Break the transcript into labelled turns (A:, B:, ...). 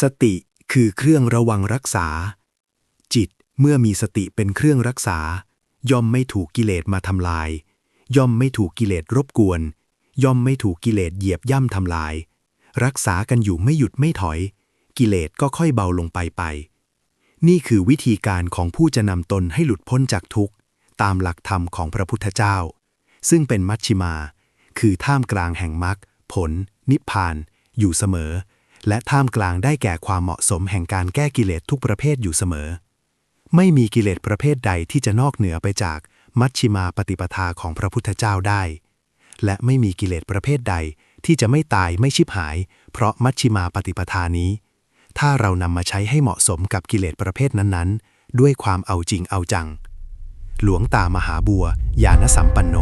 A: สติคือเครื่องระวังรักษา จิตเมื่อมีสติเป็นเครื่องรักษา ย่อมไม่ถูกกิเลสมาทำลาย ย่อมไม่ถูกกิเลสรบกวน ย่อมไม่ถูกกิเลสเหยียบย่ำทำลาย รักษากันอยู่ไม่หยุดไม่ถอย กิเลสก็ค่อยเบาลงไปไป นี่คือวิธีการของผู้จะนำตนให้หลุดพ้นจากทุกข์ ตามหลักธรรมของพระพุทธเจ้า ซึ่งเป็นมัชชิมา คือท่ามกลางแห่งมรรคผล นิพพาน อยู่เสมอ และท่ามกลางได้แก่ความเหมาะสมแห่งการแก้กิเลสทุกประเภทอยู่เสมอ ไม่มีกิเลสประเภทใดที่จะนอกเหนือไปจากมัชชิมาปฏิปทาของพระพุทธเจ้าได้ และไม่มีกิเลสประเภทใดที่จะไม่ตายไม่ชิบหาย เพราะมัชชิมาปฏิปทานี้ ถ้าเรานำมาใช้ให้เหมาะสมกับกิเลสประเภทนั้นๆ ด้วยความเอาจริงเอาจัง หลวงตามหาบัวญาณสัมปันโน